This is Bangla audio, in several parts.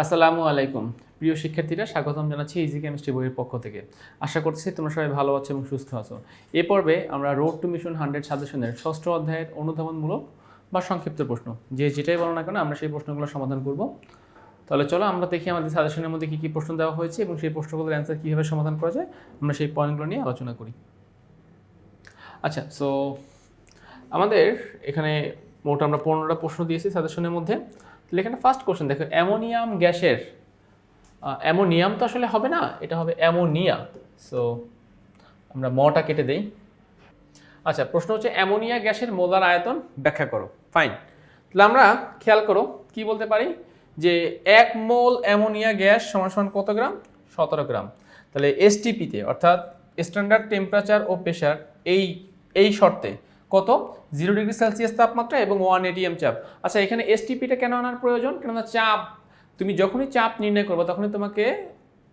আসসালামু আলাইকুম। প্রিয় শিক্ষার্থীরা, স্বাগতম জানাচ্ছি ইজি কেমিস্ট্রি বইয়ের পক্ষ থেকে। আশা করছি তোমরা সবাই ভালো আছো এবং সুস্থ আছো। এ পর্বে আমরা রোড টু মিশন হান্ড্রেড সাজেশনের ষষ্ঠ অধ্যায়ের অনুধাবনমূলক বা সংক্ষিপ্ত প্রশ্ন। যে যেটাই বলো না কেন, আমরা সেই প্রশ্নগুলো সমাধান করব। তাহলে চলো, আমরা দেখি আমাদের সাজেশনের মধ্যে কী কী প্রশ্ন দেওয়া হয়েছে এবং সেই প্রশ্নগুলোর অ্যান্সার কীভাবে সমাধান করা যায়। আমরা সেই পয়েন্টগুলো নিয়ে আলোচনা করি। আচ্ছা সো আমাদের এখানে মোট আমরা পনেরোটা প্রশ্ন দিয়েছি সাজেশনের মধ্যে। তাহলে এখানে ফার্স্ট কোশ্চেন দেখো, অ্যামোনিয়াম গ্যাসের অ্যামোনিয়াম তো আসলে হবে না, এটা হবে অ্যামোনিয়া। সো আমরা মটা কেটে দেই। আচ্ছা প্রশ্ন হচ্ছে, অ্যামোনিয়া গ্যাসের মোলার আয়তন ব্যাখ্যা করো। ফাইন তাহলে আমরা খেয়াল করো, কি বলতে পারি? যে এক মোল অ্যামোনিয়া গ্যাস সমান কত গ্রাম? সতেরো গ্রাম। তাহলে এসটিপিতে অর্থাৎ স্ট্যান্ডার্ড টেম্পারেচার ও প্রেশার এই এই শর্তে কত? জিরো ডিগ্রি সেলসিয়াস তাপমাত্রা এবং ওয়ান এটিএম চাপ। আচ্ছা এখানে এসটিপিটা কেন আনার প্রয়োজন? কেননা চাপ, তুমি যখনই চাপ নির্ণয় করবে, তখনই তোমাকে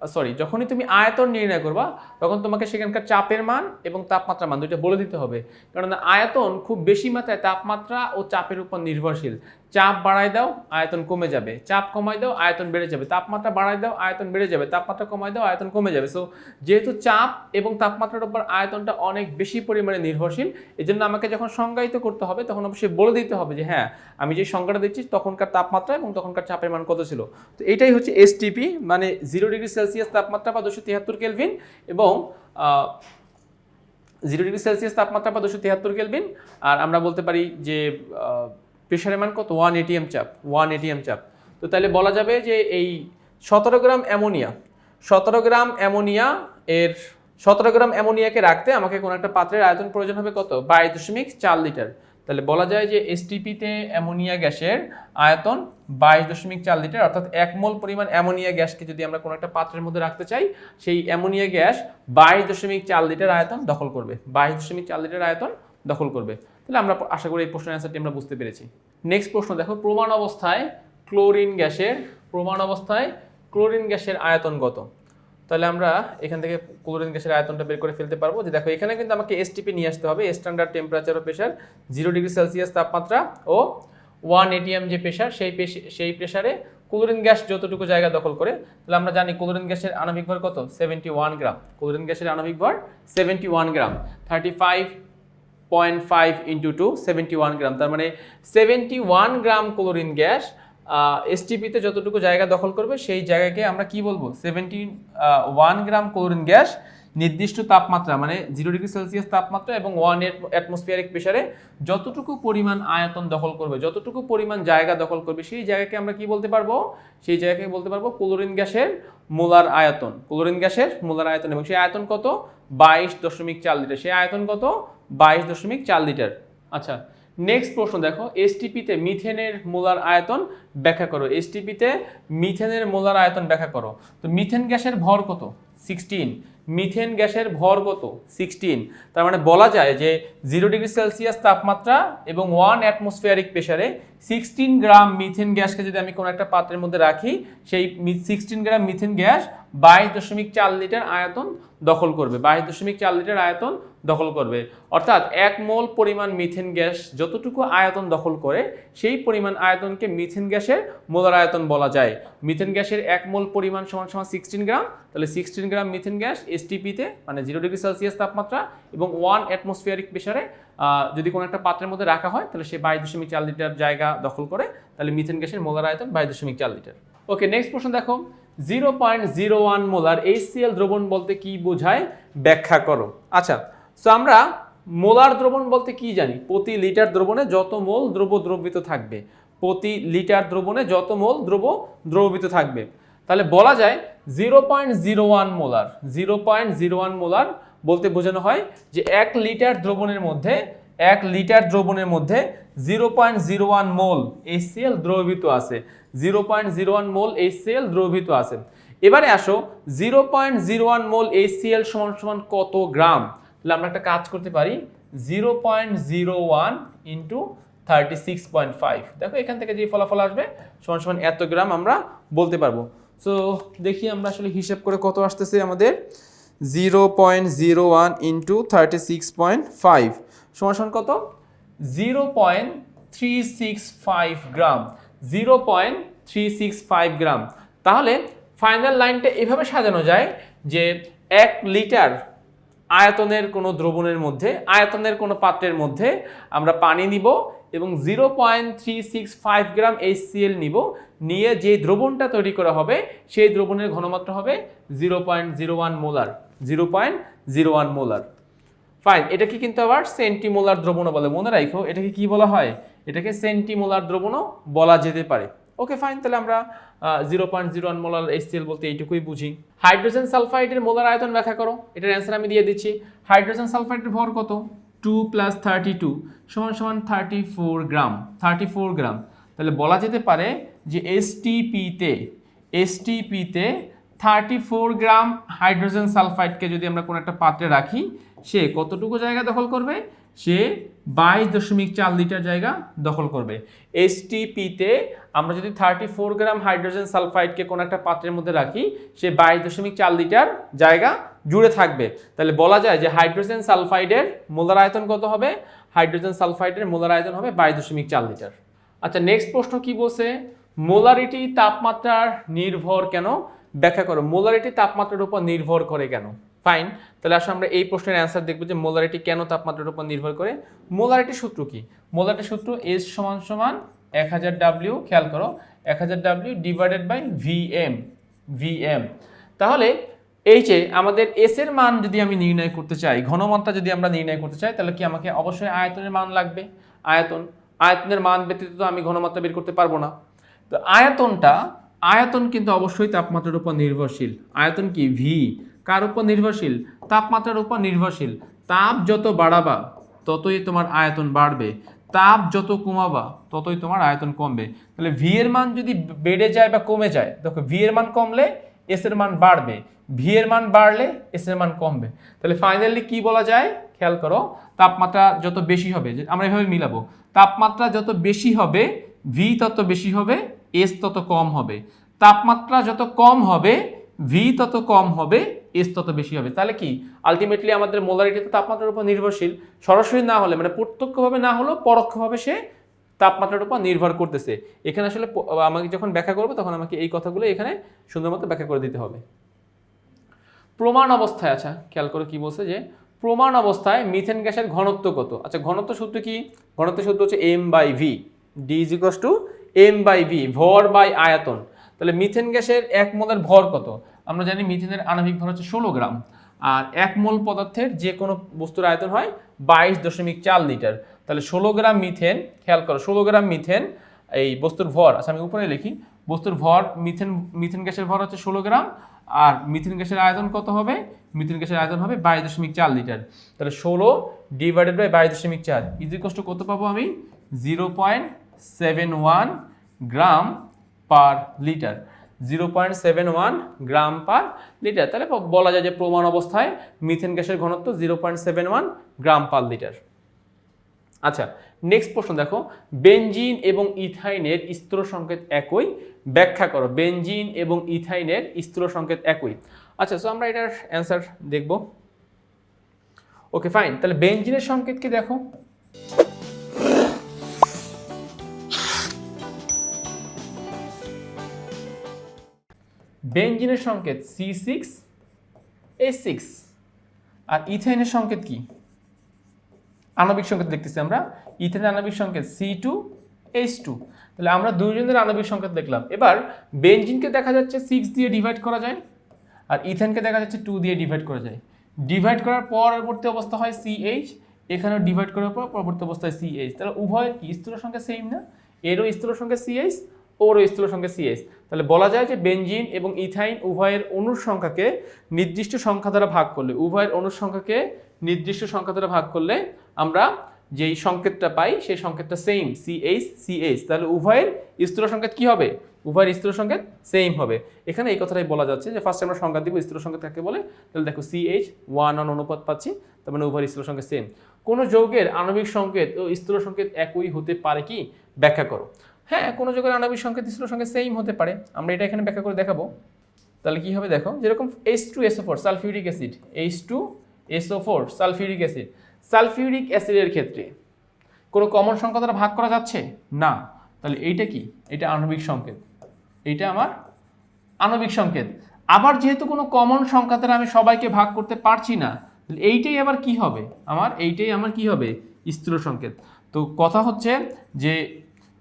সরি যখনই তুমি আয়তন নির্ণয় করবা, তখন তোমাকে সেখানকার চাপের মান এবং তাপমাত্রার মান দুইটা বলে দিতে হবে। কারণ আয়তন খুব বেশি মাত্রায় তাপমাত্রা ও চাপের উপর নির্ভরশীল। চাপ বাড়ায় দাও, আয়তন কমে যাবে। চাপ কমাই দাও, আয়তন বেড়ে যাবে। তাপমাত্রা বাড়ায় দাও, আয়তন বেড়ে যাবে। তাপমাত্রা কমাই দাও, আয়তন কমে যাবে। সো যেহেতু চাপ এবং তাপমাত্রার উপর আয়তনটা অনেক বেশি পরিমাণে নির্ভরশীল এই জন্য আমাকে যখন সংজ্ঞায়িত করতে হবে, তখন অবশ্যই বলে দিতে হবে যে হ্যাঁ আমি যে সংজ্ঞাটা দিচ্ছি, তখনকার তাপমাত্রা এবং তখনকার চাপের মান কত ছিল। তো এটাই হচ্ছে এসটিপি মানে জিরো ডিগ্রি সেলসিয়াস তাপমাত্রা বা দুশো তিয়াত্তর কেলভিন এবং জিরো ডিগ্রি সেলসিয়াস তাপমাত্রা বা দুশো তিয়াত্তর কেলভিন আর আমরা বলতে পারি যে প্রেশারের মান কত? ওয়ান এটিএম চাপ, ওয়ান এটিএম চাপ। তো তাহলে বলা যাবে যে এই সতেরো গ্রাম অ্যামোনিয়া, সতেরো গ্রাম অ্যামোনিয়া এর, সতেরো গ্রাম অ্যামোনিয়াকে রাখতে আমাকে কোনো একটা পাত্রের আয়তন প্রয়োজন হবে কত? বাইশ দশমিক চার লিটার। তাহলে বলা যায় যে এসটিপিতে অ্যামোনিয়া গ্যাসের আয়তন বাইশ দশমিক চার লিটার, অর্থাৎ এক মোল পরিমাণ অ্যামোনিয়া গ্যাসকে যদি আমরা কোনো একটা পাত্রের মধ্যে রাখতে চাই, সেই অ্যামোনিয়া গ্যাস বাইশ দশমিক চার লিটার আয়তন দখল করবে। বাইশ দশমিক চার লিটার আয়তন দখল করবে। তাহলে আমরা আশা করি এই প্রশ্নের অ্যান্সারটি আমরা বুঝতে পেরেছি। নেক্সট প্রশ্ন, দেখো, প্রমাণ অবস্থায় ক্লোরিন গ্যাসের, প্রমাণ অবস্থায় ক্লোরিন গ্যাসের আয়তন কত? তাহলে আমরা এখান থেকে ক্লোরিন গ্যাসের আয়তনটা বের করে ফেলতে পারব যে, দেখো, এখানে কিন্তু আমাকে এসটিপি নিয়ে আসতে হবে। স্ট্যান্ডার্ড টেম্পারেচার ও প্রেশার জিরো ডিগ্রি সেলসিয়াস তাপমাত্রা ও ওয়ান এটিএম যে প্রেশার সেই সেই প্রেশারে ক্লোরিন গ্যাস যতটুকু জায়গা দখল করে, তাহলে আমরা জানি ক্লোরিন গ্যাসের আণবিক ভর কত? সেভেন্টি ওয়ান গ্রাম ক্লোরিন গ্যাসের আণবিক ভর seventy one gram thirty five point five into two seventy one gram তার মানে seventy one gram chlorine gas এসটিপিতে যতটুকু জায়গা দখল করবে, সেই জায়গাকে আমরা কি বলব? Seventy one gram chlorine gas নির্দিষ্ট তাপমাত্রা মানে জিরো ডিগ্রি সেলসিয়াস তাপমাত্রা এবং ওয়ান অ্যাটমসফিয়ারিক প্রেশারে যতটুকু পরিমাণ আয়তন দখল করবে, যতটুকু পরিমাণ জায়গা দখল করবে, সেই জায়গাকে আমরা কি বলতে পারব? সেই জায়গাকে বলতে পারব ক্লোরিন গ্যাসের মোলার আয়তন। ক্লোরিন গ্যাসের মোলার আয়তন এবং সেই আয়তন কত? বাইশ দশমিক চার লিটার। সেই আয়তন কত? বাইশ দশমিক চার লিটার। আচ্ছা নেক্সট প্রশ্ন দেখো এসটিপিতে মিথেনের মোলার আয়তন ব্যাখ্যা করো। এসটিপিতে মিথেনের মোলার আয়তন ব্যাখ্যা করো। তো মিথেন গ্যাসের ভর কত? সিক্সটিন মিথেন গ্যাসের ভর কত? সিক্সটিন তার মানে বলা যায় যে জিরো ডিগ্রি সেলসিয়াস তাপমাত্রা এবং ওয়ান অ্যাটমসফিয়ারিক প্রেশারে সিক্সটিন গ্রাম মিথেন গ্যাসকে যদি আমি কোনো একটা পাত্রের মধ্যে রাখি, সেই সিক্সটিন গ্রাম মিথেন গ্যাস বাইশ দশমিক চার লিটার আয়তন দখল করবে। বাইশ দশমিক চার লিটার আয়তন দখল করবে। অর্থাৎ এক মোল পরিমাণ মিথেন গ্যাস যতটুকু আয়তন দখল করে, সেই পরিমাণ আয়তনকে মিথেন গ্যাসের মোলার আয়তন বলা যায়। মিথেন গ্যাসের এক মোল পরিমাণ সমান সমান সিক্সটিন গ্রাম তাহলে সিক্সটিন গ্রাম মিথেন গ্যাস এসটিপিতে মানে জিরো ডিগ্রি সেলসিয়াস তাপমাত্রা এবং ওয়ান অ্যাটমসফিয়ারিক প্রেশারে যদি কোনো একটা পাত্রের মধ্যে রাখা হয়, তাহলে সে বাইশ দশমিক চার লিটার জায়গা দখল করে, তাহলে মিথেন গ্যাসের মোলার আয়তন বাইশ দশমিক চার লিটার। ওকে নেক্সট প্রশ্ন দেখো। Zero point zero one molar HCl দ্রবণ বলতে কি বোঝায়? ব্যাখ্যা করো। আচ্ছা সো আমরা মোলার দ্রবণ বলতে কি জানি? প্রতি লিটার দ্রবণে যত মোল দ্রব্য দ্রবিত থাকবে, প্রতি লিটার দ্রবণে যত মোল দ্রব্য দ্রবিত থাকবে। তাহলে বলা যায় zero point zero one molar zero point zero one molar বলতে বোঝানো হয় যে এক লিটার দ্রবণের মধ্যে, এক লিটার দ্রবণের মধ্যে zero point zero one mole HCl দ্রবিত আছে। Zero point zero one mole HCl দ্রবিত আছে। এবারে আসো zero point zero one mole HCl সমান সমান কত গ্রাম? তাহলে আমরা একটা কাজ করতে পারি zero point zero one into thirty six point five দেখো এখান থেকে যে ফলাফল আসবে, সমান সমান এত গ্রাম আমরা বলতে পারব। সো দেখি আমরা আসলে হিসাব করে কত আসতেছে আমাদের। Zero point zero one into thirty six point five সমান সমান কত? Zero point three six five gram. Zero point three six five gram. তাহলে ফাইনাল লাইনটা এভাবে সাজানো যায় যে এক লিটার আয়তনের কোনো দ্রবণের মধ্যে, আয়তনের কোনো পাত্রের মধ্যে আমরা পানি নিব এবং zero point three six five gram HCl নিব। নিয়ে যে দ্রবণটা তৈরি করা হবে, সেই দ্রবণের ঘনমাত্রা হবে zero point zero one molar zero point zero one molar fine এটাকে কিন্তু আবার সেন্টিমোলার দ্রবণও বলে। মনে রাখো এটাকে কি বলা হয়? এটাকে সেন্টিমোলার দ্রবণও বলা যেতে পারে। ওকে ফাইন তাহলে আমরা zero point zero one molar HCl বলতে এইটুকুই বুঝি। হাইড্রোজেন সালফাইডের মোলার আয়তন ব্যাখ্যা করো। এটার অ্যান্সার আমি দিয়ে দিচ্ছি। হাইড্রোজেন সালফাইডের ভর কত? টু প্লাস থার্টি টু সমান সমান thirty four gram thirty four gram তাহলে বলা যেতে পারে যে এসটিপিতে এসটিপিতে থার্টি ফোর গ্রাম হাইড্রোজেন সালফাইডকে যদি আমরা কোনো একটা পাত্রে রাখি, সে কতটুকু জায়গা দখল করবে? সে বাইশ দশমিক চার লিটার জায়গা দখল করবে। এসটিপিতে আমরা যদি থার্টি ফোর গ্রাম হাইড্রোজেন সালফাইডকে কোনো একটা পাত্রের মধ্যে রাখি, সে বাইশ দশমিক চার লিটার জায়গা জুড়ে থাকবে। তাহলে বলা যায় যে হাইড্রোজেন সালফাইডের মোলার আয়তন কত হবে? হাইড্রোজেন সালফাইডের মোলার আয়তন হবে বাইশ দশমিক চার লিটার। আচ্ছা নেক্সট প্রশ্ন কি বলছে? মোলারিটি তাপমাত্রার নির্ভর কেন? ব্যাখ্যা করো, মোলারিটি তাপমাত্রার উপর নির্ভর করে কেন? ফাইন তাহলে আসলে আমরা এই প্রশ্নের অ্যান্সার দেখব যে মোলারিটি কেন তাপমাত্রার উপর নির্ভর করে। মোলারিটি সূত্র কি? মোলারিটি সূত্র এস সমান সমান এক হাজার ডাব্লিউ খেয়াল করো, এক হাজার W divided by VM VM তাহলে এই যে আমাদের এস এর মান যদি আমি নির্ণয় করতে চাই ঘনমাত্রা যদি আমরা নির্ণয় করতে চাই, তাহলে কি আমাকে অবশ্যই আয়তনের মান লাগবে? আয়তন, আয়তনের মান ব্যতীত তো আমি ঘনমাত্রা বের করতে পারব না। তো আয়তনটা, আয়তন কিন্তু অবশ্যই তাপমাত্রার উপর নির্ভরশীল। আয়তন কি? ভি কার উপর নির্ভরশীল? তাপমাত্রার উপর নির্ভরশীল। তাপ যত বাড়াবা, ততই তোমার আয়তন বাড়বে। তাপ যত কমাবা, ততই তোমার আয়তন কমবে। তাহলে ভি এর মান যদি বেড়ে যায় বা কমে যায়, দেখো ভি এর মান কমলে এস এর মান বাড়বে ভি এর মান বাড়লে এস এর মান কমবে। তাহলে ফাইনালি কি বলা যায়? খেয়াল করো, তাপমাত্রা যত বেশি হবে আমরা এভাবে মিলাবো, তাপমাত্রা যত বেশি হবে ভি তত বেশি হবে এস তত কম হবে। তাপমাত্রা যত কম হবে ভি তত কম হবে এস তত বেশি হবে। তাহলে কি? আলটিমেটলি আমাদের মোলারিটি তো তাপমাত্রার উপর নির্ভরশীল। সরাসরি না হলে মানে প্রত্যক্ষভাবে না হলেও পরোক্ষভাবে সে তাপমাত্রার উপর নির্ভর করতেছে। এখানে আসলে আমাকে যখন ব্যাখ্যা করব, তখন আমাকে এই কথাগুলো এখানে সুন্দর মতো ব্যাখ্যা করে দিতে হবে। প্রমাণ অবস্থায় আচ্ছা খেয়াল করে কি বলছে যে, প্রমাণ অবস্থায় মিথেন গ্যাসের ঘনত্ব কত? আচ্ছা ঘনত্ব সূত্র কি? ঘনত্ব সূত্র হচ্ছে M by V D is to M by V ভর বাই আয়তন। তাহলে মিথেন গ্যাসের এক মোলের ভর কত? আমরা জানি মিথেনের আণবিক ভর হচ্ছে ষোলো গ্রাম। আর এক মোল পদার্থের যে কোনো বস্তুর আয়তন হয় বাইশ দশমিক চার লিটার। তাহলে ষোলো গ্রাম মিথেন, খেয়াল করো, ষোলো গ্রাম মিথেন এই বস্তুর ভর আচ্ছা আমি উপরে লিখি, বস্তুর ভর মিথেন মিথেন গ্যাসের ভর হচ্ছে ষোলো গ্রাম, আর মিথেন গ্যাসের আয়তন কত হবে? মিথেন গ্যাসের আয়তন হবে বাইশ দশমিক চার লিটার। তাহলে ষোলো ডিভাইডেড বাই বাইশ দশমিক চার ইজি কষ্ট কত পাবো আমি? Zero point seven one gram per litre zero point seven one gram per litre. তাহলে বলা যায় যে প্রমাণ অবস্থায় মিথেন গ্যাসের ঘনত্ব zero point seven one gram per litre. আচ্ছা নেক্সট প্রশ্ন দেখো। বেঞ্জিন এবং ইথাইনের স্থূল সংকেত একই। ব্যাখ্যা করো বেঞ্জিন এবং ইথাইনের স্থূল সংকেত একই। আচ্ছা সো আমরা এটার অ্যান্সার দেখব। ওকে ফাইন তাহলে বেঞ্জিনের সংকেত কি দেখো? বেনজিনের সংকেত সি সিক্স এ সিক্স আর ইথাইনের সংকেত কি? আণবিক সংকেত দেখতেছি আমরা। ইথেনের আণবিক সংকেত সি টু এইচ টু তাহলে আমরা দুইজনের আণবিক সংকেত দেখলাম। এবার বেনজিনকে দেখা যাচ্ছে সিক্স দিয়ে ডিভাইড করা যায়, আর ইথেনকে দেখা যাচ্ছে টু দিয়ে ডিভাইড করা যায়। ডিভাইড করার পরবর্তী অবস্থা হয় সি এইচ এখানেও ডিভাইড করার পর পরবর্তী অবস্থায় সি এইচ তাহলে উভয়ের কি? স্থূল সংখ্যা সেম না? এরও স্থূল সংখ্যা সি এইচ ওরও স্থূল সংখ্যা সি এইচ তাহলে বলা যায় যে বেঞ্জিন এবং ইথাইন উভয়ের অণুর সংখ্যাকে নির্দিষ্ট সংখ্যা দ্বারা ভাগ করলে, উভয়ের অণুর সংখ্যাকে নির্দিষ্ট সংখ্যা দ্বারা ভাগ করলে আমরা যেই সংকেতটা পাই, সেই সংকেতটা same C H C H তাহলে উভয়ের স্থূল সংকেত কি হবে? উভয়ের স্থূল সংকেত সেম হবে। এখানে এই কথাটাই বলা যাচ্ছে যে ফার্স্ট আমরা সংখ্যা দিব স্থূল সংকেত কাকে বলে? তাহলে দেখো সি এইচ ওয়ান অন অনুপাত পাচ্ছি, তার মানে উভয়ের স্থূল সংকেত সেম কোনো যৌগের আণবিক সংকেত ও স্থূল সংকেত একই হতে পারে কি? ব্যাখ্যা করো। হ্যাঁ কোনো যৌগের আণবিক সংকেত স্থূল সঙ্গে সেম হতে পারে। আমরা এটা এখানে ব্যাখ্যা করে দেখাবো। তাহলে কী হবে দেখো? যেরকম H two SO four sulphuric acid H two SO four sulphuric acid sulphuric অ্যাসিডের ক্ষেত্রে কোনো কমন সংখ্যা দ্বারা ভাগ করা যাচ্ছে? না। তাহলে এইটা কি? এটা আণবিক সংকেত। এইটা আমার আণবিক সংকেত। আবার যেহেতু কোনো কমন সংখ্যা দ্বারা আমি সবাইকে ভাগ করতে পারছি না, তাহলে এইটাই আবার কি হবে? আমার, এইটাই আমার কি হবে? স্থূল সংকেত। তো কথা হচ্ছে যে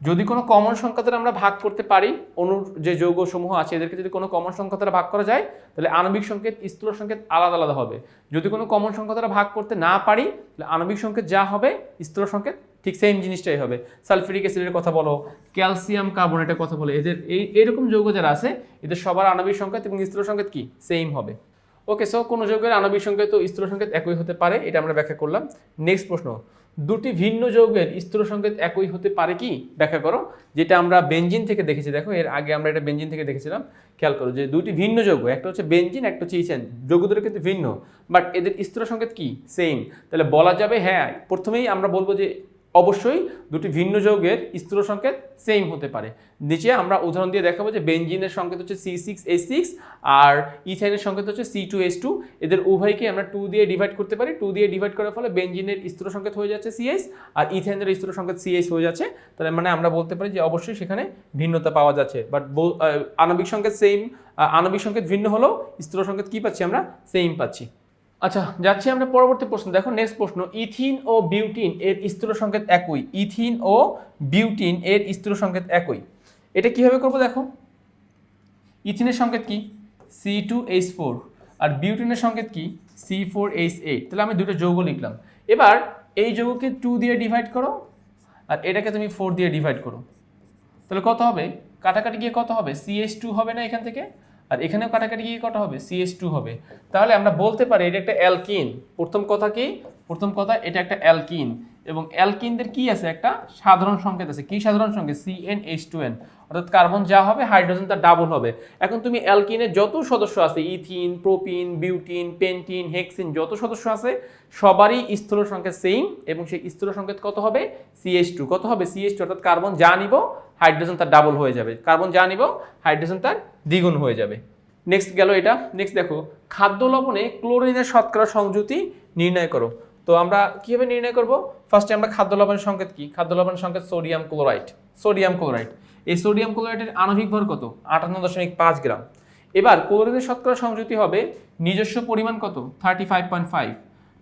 যদি কোনো কমন সংখ্যা দ্বারা আমরা ভাগ করতে পারি, অনুর যে যৌগ সমূহ আছে, এদেরকে যদি কোনো কমন সংখ্যা দ্বারা ভাগ করা যায়, তাহলে আণবিক সংকেত, স্থূল সংকেত আলাদা আলাদা হবে। যদি কোনো কমন সংখ্যা দ্বারা ভাগ করতে না পারি, তাহলে আণবিক সংকেত যা হবে, স্থূল সংকেত, ঠিক সেম জিনিসটাই হবে। সালফিউরিক অ্যাসিডের কথা বলো ক্যালসিয়াম কার্বনেটের কথা বলো, এদের এই, এরকম যৌগ যারা আছে, এদের সবার আণবিক সংকেত এবং স্থূল সংকেত কি? সেম হবে। ওকে সো কোনো যৌগের আণবিক সংকেত ও স্থূল সংকেত একই হতে পারে, এটা আমরা ব্যাখ্যা করলাম। নেক্সট প্রশ্ন, দুটি ভিন্ন যৌগের স্থূল সংকেত একই হতে পারে কি? ব্যাখ্যা করো, যেটা আমরা বেঞ্জিন থেকে দেখেছি, দেখো, এর আগে আমরা এটা বেঞ্জিন থেকে দেখেছিলাম। খেয়াল করো যে দুটি ভিন্ন যৌগ, একটা হচ্ছে বেঞ্জিন একটা হচ্ছে ইথেন যৌগ দুটো কিন্তু ভিন্ন। বাট এদের স্থূল সংকেত কি? সেম তাহলে বলা যাবে হ্যাঁ প্রথমেই আমরা বলব যে অবশ্যই দুটি ভিন্ন যৌগের স্থূল সংকেত সেম হতে পারে। নিচে আমরা উদাহরণ দিয়ে দেখাবো যে বেঞ্জিনের সংকেত হচ্ছে সি সিক্স এইচ সিক্স আর ইথাইনের সংকেত হচ্ছে সি টু এইচ টু এদের উভয়কে আমরা টু দিয়ে ডিভাইড করতে পারি। টু দিয়ে ডিভাইড করার ফলে বেঞ্জিনের স্থূল সংকেত হয়ে যাচ্ছে সিএস আর ইথাইনের স্থূল সংকেত সিএস হয়ে যাচ্ছে। তাহলে মানে আমরা বলতে পারি যে অবশ্যই সেখানে ভিন্নতা পাওয়া যাচ্ছে। বাট আণবিক সংকেত সেম আণবিক সংকেত ভিন্ন হলেও স্থূল সংকেত কি পাচ্ছি আমরা? সেম পাচ্ছি। আচ্ছা যাচ্ছি আমরা পরবর্তী প্রশ্ন। দেখো নেক্সট প্রশ্ন, ইথিন ও বিউটিন এর স্থূল সংকেত একই। ইথিন ও বিউটিন এর স্থূল সংকেত একই। এটা কীভাবে করব দেখো? ইথিনের সংকেত কি? সি টু এইচ ফোর আর বিউটিনের সংকেত কি? সি ফোর এইচ এইট তাহলে আমি দুটো যৌগ লিখলাম। এবার এই যৌগকে টু দিয়ে ডিভাইড করো, আর এটাকে তুমি ফোর দিয়ে ডিভাইড করো। তাহলে কত হবে? কাটাকাটি গিয়ে কত হবে? সি এইচ টু হবে না এখান থেকে? আর এখানেও কাটাকাটি কি কটা হবে? সিএস টু হবে। তাহলে আমরা বলতে পারি এটা একটা অ্যালকিন। প্রথম কথা কি? প্রথম কথা এটা একটা অ্যালকিন। এবং অ্যালকিনদের কি আছে? একটা সাধারণ সংকেত আছে। কি সাধারণ সংকেত? C N H two N অর্থাৎ কার্বন যা হবে, হাইড্রোজেন তার ডাবল হবে। এখন তুমি অ্যালকিনের যত সদস্য আছে, ethyne, propyne, butyne, pentyne, hexyne, যত সদস্য আছে, সবারই স্থূল সংকেত সেম এবং সেই স্থূল সংকেত কত হবে? সিএইচ টু কত হবে? সিএইচ টু অর্থাৎ কার্বন যা নিব, হাইড্রোজেন তার ডাবল হয়ে যাবে। কার্বন যা নিব, হাইড্রোজেন তার দ্বিগুণ হয়ে যাবে। নেক্সট গেল এটা। নেক্সট দেখো, খাদ্য লবণে ক্লোরিনের শতকরা সংযুতি নির্ণয় করো। তো আমরা কীভাবে নির্ণয় করব? ফার্স্টে আমরা খাদ্য লবণের সংকেত কি? খাদ্য লবণের সংকেত সোডিয়াম ক্লোরাইড সোডিয়াম ক্লোরাইড এই সোডিয়াম ক্লোরাইডের আণবিক ভর কত? আটান্ন দশমিক পাঁচ গ্রাম। এবার ক্লোরিনের শতকরা সংযুতি হবে নিজস্ব পরিমাণ কত? Thirty five point five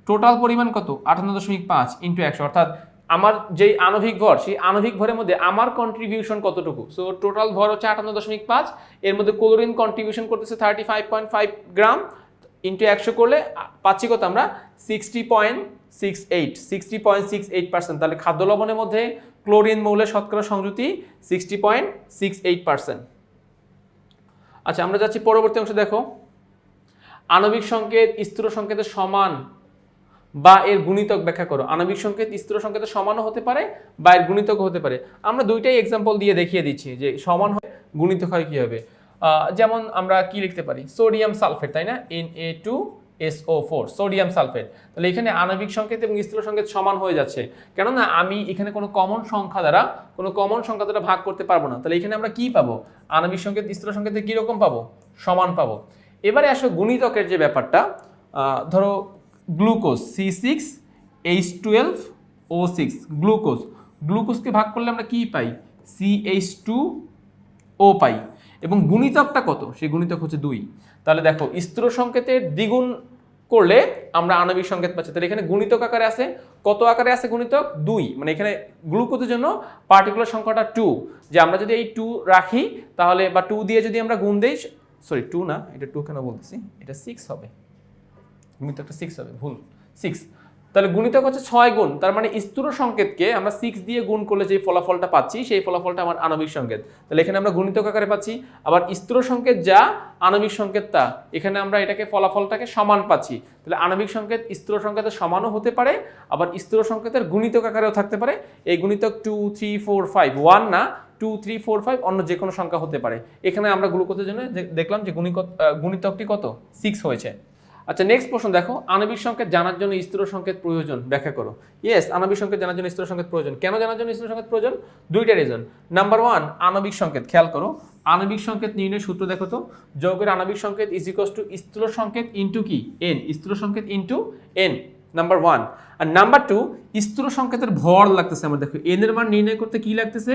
total পরিমাণ কত? আটান্ন দশমিক পাঁচ ইন্টু একশো। অর্থাৎ আমার যেই আণবিক ভর, সেই আণবিক ভরের মধ্যে আমার কন্ট্রিবিউশন কতটুকু? সো টোটাল ভর হচ্ছে আটান্ন দশমিক পাঁচ। এর মধ্যে ক্লোরিন কন্ট্রিবিউশন করতেছে thirty five point five gram. Into একশো করলে পাচ্ছি কত আমরা? Sixty point six eight sixty point six eight percent তাহলে খাদ্য লবণের মধ্যে ক্লোরিন মৌলের শতকরা সংযুতি sixty point six eight percent আচ্ছা আমরা যাচ্ছি পরবর্তী অংশে, দেখো। আণবিক সংকেত স্থূল সংকেতের সমান বা এর গুণিতক ব্যাখ্যা করো। আণবিক সংকেত স্থূল সংকেতের সমানও হতে পারে বা এর গুণিতক হতে পারে। আমরা দুইটাই এক্সাম্পল দিয়ে দেখিয়ে দিচ্ছি যে সমান হয়, গুণিতক হয় কীভাবে। যেমন আমরা কি লিখতে পারি? সোডিয়াম সালফেট তাই না? N A two S O four sodium sulphate তাহলে এখানে আণবিক সংকেত এবং স্থূল সংকেত সমান হয়ে যাচ্ছে। কেননা আমি এখানে কোনো কমন সংখ্যা দ্বারা, কোনো কমন সংখ্যা দ্বারা ভাগ করতে পারব না। তাহলে এখানে আমরা কি পাবো? আণবিক সংকেত, স্থূল সংকেতে কীরকম পাবো? সমান পাবো। এবারে আসো গুণিতকের যে ব্যাপারটা ধরো glucose C six H twelve O six glucose গ্লুকোজকে ভাগ করলে আমরা কি পাই? সি এইচ টু ও পাই। এবং গুণিতকটা কত? সেই গুণিতক হচ্ছে দুই। তাহলে দেখো স্ত্র সংকেতের দ্বিগুণ করলে আমরা আণবিক সংকেত পাচ্ছি। তাহলে এখানে গুণিতক আকারে আছে, কত আকারে আছে গুণিতক? দুই। মানে এখানে গ্লুকোজের জন্য পার্টিকুলার সংখ্যাটা টু যে আমরা যদি এই টু রাখি, তাহলে বা টু দিয়ে যদি আমরা গুণ দিই সরি টু না, এটা টু কেন বলতেছি? এটা সিক্স হবে। গুণিতকটা সিক্স হবে, ভুল। সিক্স তাহলে গুণিতক হচ্ছে ছয় গুণ, তার মানে স্থূল সংকেতকে আমরা সিক্স দিয়ে গুণ করলে যে ফলাফলটা পাচ্ছি, সেই ফলাফলটা আমার আণবিক সংকেত। তাহলে এখানে আমরা গুণিতক আকারে পাচ্ছি, আবার স্থূল সংকেত যা, আণবিক সংকেত তা। এখানে আমরা এটাকে ফলাফলটাকে সমান পাচ্ছি। তাহলে আণবিক সংকেত স্থূল সংকেতের সমানও হতে পারে, আবার স্থূল সংকেতের গুণিতক আকারেও থাকতে পারে। এই গুণিতক two three four five one না টু থ্রি ফোর ফাইভ অন্য যে কোনো সংখ্যা হতে পারে। এখানে আমরা গ্লুকোজের জন্য দেখলাম যে গুণিক গুণিতকটি কত? সিক্স হয়েছে। আচ্ছা নেক্সট প্রশ্ন দেখো। আণবিক সংকেত জানার জন্য স্থূল সংকেত প্রয়োজন, ব্যাখ্যা করো। ইয়েস আণবিক সংকেত জানার জন্য স্থূল সংকেত প্রয়োজন। কেন জানার জন্য স্থূল সংকেত প্রয়োজন? দুইটা রিজন নাম্বার ওয়ান আণবিক সংকেত, খেয়াল করো। আণবিক সংকেত নির্ণয় সূত্র দেখো তো। যৌগের আণবিক সংকেত ইজ ইকস টু স্থূল সংকেত ইন্টু কি? এন স্থূল সংকেত ইন্টু এন নাম্বার ওয়ান আর নাম্বার টু স্থূল সংকেতের ভর লাগতেছে আমার, দেখো। এন এর মান নির্ণয় করতে কি লাগতেছে?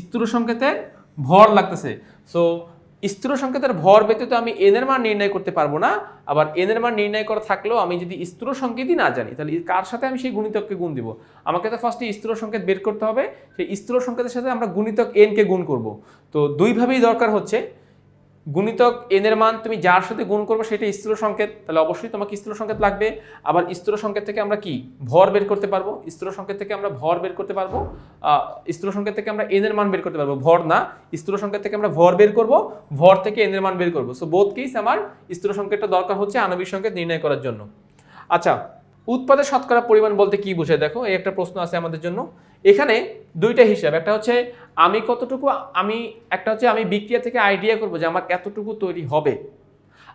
স্থূল সংকেতের ভর লাগতেছে। সো স্থির সংকেতের ভর ব্যতীত আমি এন এর মান নির্ণয় করতে পারব না। আবার এন এর মান নির্ণয় করা থাকলেও আমি যদি স্থির সংকেতই না জানি, তাহলে কার সাথে আমি সেই গুণিতককে গুণ দিব? আমাকে তো ফার্স্টে স্থির সংকেত বের করতে হবে, সেই স্থির সংকেতের সাথে আমরা গুণিতক এনকে গুণ করব। তো দুইভাবেই দরকার হচ্ছে। গুণিতক এন এর মান তুমি যার সাথে গুণ করবে সেটা স্থির সংকেত, তাহলে অবশ্যই তোমাকে স্থির সংকেত লাগবে। আবার স্থির সংকেত থেকে আমরা কি? ভর বের করতে পারব। স্থির সংকেত থেকে আমরা ভর বের করতে পারব। স্থির সংকেত থেকে আমরা এন এর মান বের করতে পারব। ভর না স্থির সংকেত থেকে আমরা ভর বের করব, ভর থেকে এন এর মান বের করব। সো বোধ কেস আমার স্থির সংকেতটা দরকার হচ্ছে আণবিক সংকেত নির্ণয় করার জন্য। আচ্ছা উৎপাদের শতকরা পরিমাণ বলতে কি বোঝায়? দেখো, এই একটা প্রশ্ন আছে আমাদের জন্য। এখানে দুইটা হিসাব, একটা হচ্ছে আমি কতটুকু, আমি একটা হচ্ছে আমি বিক্রিয়া থেকে আইডিয়া করব যে আমার এতটুকু তৈরি হবে।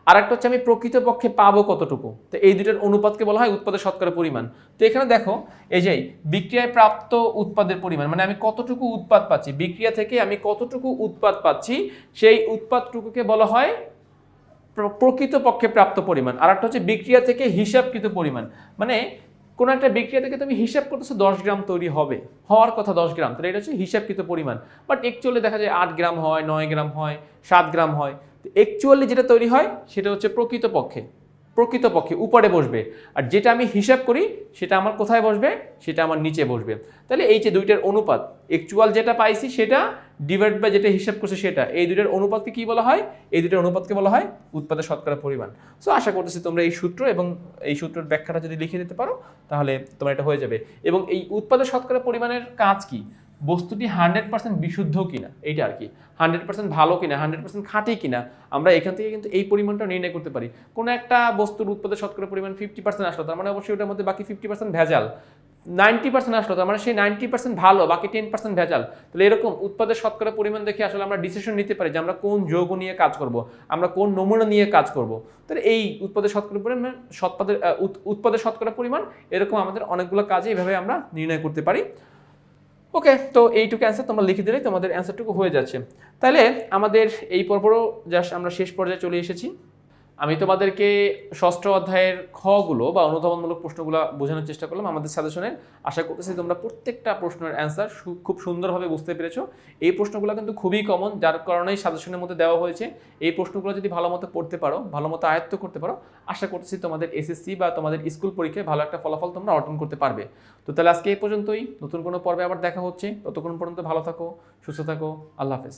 আর একটা হচ্ছে আমি প্রকৃতপক্ষে পাবো কতটুকু। তো এই দুটোর অনুপাতকে বলা হয় উৎপাদের শতকরা পরিমাণ। তো এখানে দেখো, এই যে বিক্রিয়ায় প্রাপ্ত উৎপাদের পরিমাণ মানে আমি কতটুকু উৎপাদ পাচ্ছি, বিক্রিয়া থেকে আমি কতটুকু উৎপাদ পাচ্ছি, সেই উৎপাদটুকুকে বলা হয় প্র- প্রকৃতপক্ষে প্রাপ্ত পরিমাণ। আর একটা হচ্ছে বিক্রিয়া থেকে হিসাবকৃত পরিমাণ। মানে কোনো একটা বিক্রিয়া থেকে তুমি হিসাব করতেছো দশ গ্রাম তৈরি হবে। হওয়ার কথা দশ গ্রাম, তাহলে এটা হচ্ছে হিসাবকৃত পরিমাণ। বাট একচুয়ালি দেখা যায় আট গ্রাম হয়, নয় গ্রাম হয়, সাত গ্রাম হয়। তো একচুয়ালি যেটা তৈরি হয়, সেটা হচ্ছে প্রকৃতপক্ষে প্রকৃতপক্ষে উপরে বসবে। আর যেটা আমি হিসাব করি, সেটা আমার কোথায় বসবে? সেটা আমার নিচে বসবে। তাহলে এই যে দুইটার অনুপাত একচুয়াল যেটা পাইছি সেটা ডিভাইড বাই যেটা হিসাব করছে সেটা, এই দুইটার অনুপাতকে কি বলা হয়? এই দুইটার অনুপাতকে বলা হয় উৎপাদের শতকরা পরিমাণ। সো আশা করতেছি তোমরা এই সূত্র এবং এই সূত্রের ব্যাখ্যাটা যদি লিখে দিতে পারো, তাহলে তোমার এটা হয়ে যাবে। এবং এই উৎপাদের শতকরা পরিমাণের কাজ কি? বস্তুটি হান্ড্রেড পার্সেন্ট বিশুদ্ধ কিনা, এইটা আর কি। হান্ড্রেড পার্সেন্ট ভালো কিনা, হান্ড্রেড পার্সেন্ট খাঁটি কিনা, আমরা এখান থেকে কিন্তু এই পরিমাণটা নির্ণয় করতে পারি। কোনো একটা বস্তুর উৎপাদের শতকরা পরিমাণ ফিফটি পার্সেন্ট আসলো, তার মানে অবশ্যই ওটার মধ্যে বাকি ফিফটি পার্সেন্ট ভেজাল। নাইনটি পার্সেন্ট আসলো, তার মানে সেই নাইনটি পার্সেন্ট ভালো, বাকি টেন পার্সেন্ট ভেজাল। তাহলে এরকম উৎপাদের শতকরা পরিমাণ দেখে আসলে আমরা ডিসিশন নিতে পারি যে আমরা কোন যৌগ নিয়ে কাজ করব, আমরা কোন নমুনা নিয়ে কাজ করব। তাহলে এই উৎপাদের শতকরা পরিমাণ সৎপাদের উৎ- উৎপাদের শতকরা পরিমাণ, এরকম আমাদের অনেকগুলো কাজে এভাবে আমরা নির্ণয় করতে পারি। ওকে, তো এইটুকু অ্যান্সার তোমরা লিখে দিলেই তোমাদের অ্যান্সারটুকু হয়ে যাচ্ছে। তাহলে আমাদের এই পর্বও জাস্ট আমরা শেষ পর্যায়ে চলে এসেছি। আমি তোমাদেরকে ষষ্ঠ অধ্যায়ের খগুলো বা অনুধাবনমূলক প্রশ্নগুলো বোঝানোর চেষ্টা করলাম আমাদের সাজেশনের আশা করতেছি তোমরা প্রত্যেকটা প্রশ্নের অ্যান্সার খুব সুন্দরভাবে বুঝতে পেরেছ। এই প্রশ্নগুলো কিন্তু খুবই কমন যার কারণেই সাজেশনের মধ্যে দেওয়া হয়েছে। এই প্রশ্নগুলো যদি ভালো মতো পড়তে পারো, ভালো মতো আয়ত্ত করতে পারো, আশা করতেছি তোমাদের এসএসসি বা তোমাদের স্কুল পরীক্ষায় ভালো একটা ফলাফল তোমরা অর্জন করতে পারবে। তো তাহলে আজকে এই পর্যন্তই। নতুন কোনো পর্বে আবার দেখা হচ্ছে। ততক্ষণ পর্যন্ত ভালো থাকো, সুস্থ থাকো। আল্লাহ হাফেজ।